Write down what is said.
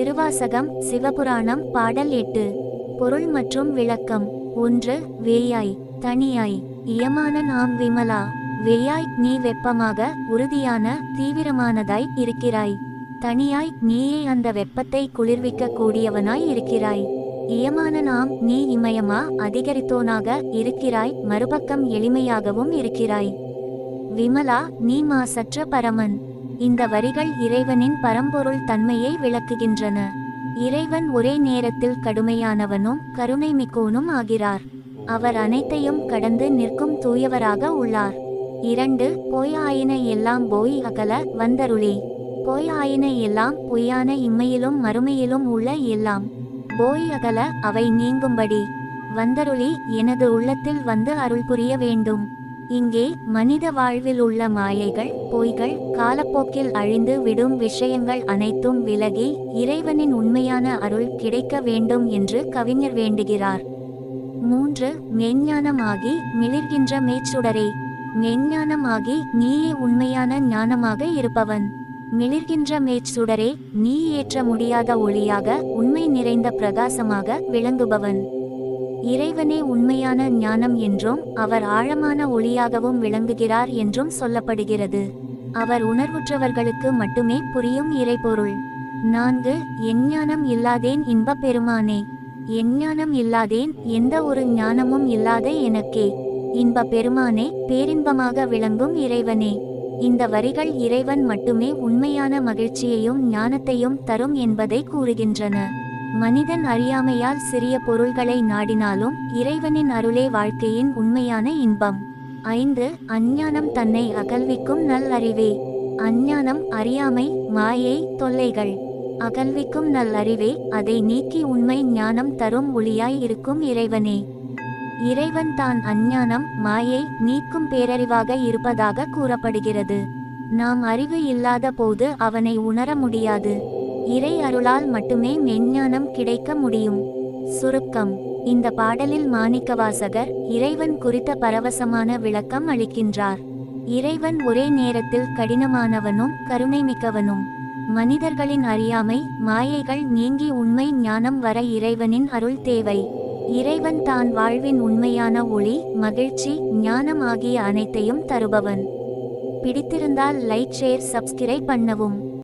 திருவாசகம் சிவபுராணம் பாடல் எட்டு. பொருள் மற்றும் விளக்கம். ஒன்று வேயாய். தனியாய். இயமான நாம் விமலா. வேயாய் நீ வெப்பமாக உறுதியான தீவிரமானதாய் இருக்கிறாய். தனியாய் நீயே அந்த வெப்பத்தை குளிர்விக்க கூடியவனாய் இருக்கிறாய். இயமான நாம் நீ இமயமா அதிகரித்தோனாக இருக்கிறாய் மறுபக்கம் எளிமையாகவும் இருக்கிறாய். விமலா நீ மாசற்ற பரமன். இந்த வரிகள் இறைவனின் பரம்பொருள் தன்மையை விளக்குகின்றன. இறைவன் ஒரே நேரத்தில் கடுமையானவனும் கருணை மிக்கோனும் ஆகிறார். அவர் அனைத்தையும் கடந்து நிற்கும் தூயவராக உள்ளார். இரண்டு போய் ஆயின எல்லாம் போய் அகல வந்தருளே. போய் ஆயின எல்லாம் பொய்யான இம்மையிலும் மறுமையிலும் உள்ள எல்லாம். போய் அகல அவை நீங்கும்படி. வந்தருளி எனது உள்ளத்தில் வந்து அருள் புரிய வேண்டும். இங்கே மனித வாழ்வில் உள்ள மாயைகள் பொய்கள் காலப்போக்கில் அழிந்து விடும் விஷயங்கள் அனைத்தும் விலகி இறைவனின் உண்மையான அருள் கிடைக்க வேண்டும் என்று கவிஞர் வேண்டுகிறார். மூன்று மெஞ்ஞானமாகி மிளிர்கின்ற மேச்சுடரே. மெஞ்ஞானமாகி நீயே உண்மையான ஞானமாக இருப்பவன். மிளிர்கின்ற மேச்சுடரே நீ ஏற்ற முடியாத ஒளியாக உண்மை நிறைந்த பிரகாசமாக விளங்குபவன். இறைவனே உண்மையான ஞானம் என்றும் அவர் ஆழமான ஒளியாகவும் விளங்குகிறார் என்றும் சொல்லப்படுகிறது. அவர் உணர்வுற்றவர்களுக்கு மட்டுமே புரியும் இறைபொருள். நான்கு எஞ்ஞானம் இல்லாதேன் இன்பப் பெருமானே. எஞ்ஞானம் இல்லாதேன் எந்த ஒரு ஞானமும் இல்லாத எனக்கே. இன்ப பெருமானே பேரின்பமாக விளங்கும் இறைவனே. இந்த வரிகள் இறைவன் மட்டுமே உண்மையான மகிழ்ச்சியையும் ஞானத்தையும் தரும் என்பதை கூறுகின்றன. மனிதன் அறியாமையால் சிறிய பொருள்களை நாடினாலும் இறைவனின் அருளே வாழ்க்கையின் உண்மையான இன்பம். ஐந்து அஞ்ஞானம் தன்னை அகல்விக்கும் நல் அறிவே. அஞ்ஞானம் அறியாமை மாயை தொல்லைகள். அகல்விக்கும் நல் அறிவே அதை நீக்கி உண்மை ஞானம் தரும் ஒளியாய் இருக்கும் இறைவனே. இறைவன் தான் அஞ்ஞானம் மாயை நீக்கும் பேரறிவாக இருப்பதாக கூறப்படுகிறது. நாம் அறிவு இல்லாத போது அவனை உணர முடியாது. இறை அருளால் மட்டுமே மெஞ்ஞானம் கிடைக்க முடியும். சுருக்கம். இந்த பாடலில் மாணிக்கவாசகர் இறைவன் குறித்த பரவசமான விளக்கம் அளிக்கின்றார். இறைவன் ஒரே நேரத்தில் கடினமானவனும் கருணைமிக்கவனும். மனிதர்களின் அறியாமை மாயைகள் நீங்கி உண்மை ஞானம் வர இறைவனின் அருள் தேவை. இறைவன் தான் வாழ்வின் உண்மையான ஒளி மகிழ்ச்சி ஞானம் ஆகிய அனைத்தையும் தருபவன். பிடித்திருந்தால் லைக் ஷேர் சப்ஸ்கிரைப் பண்ணவும்.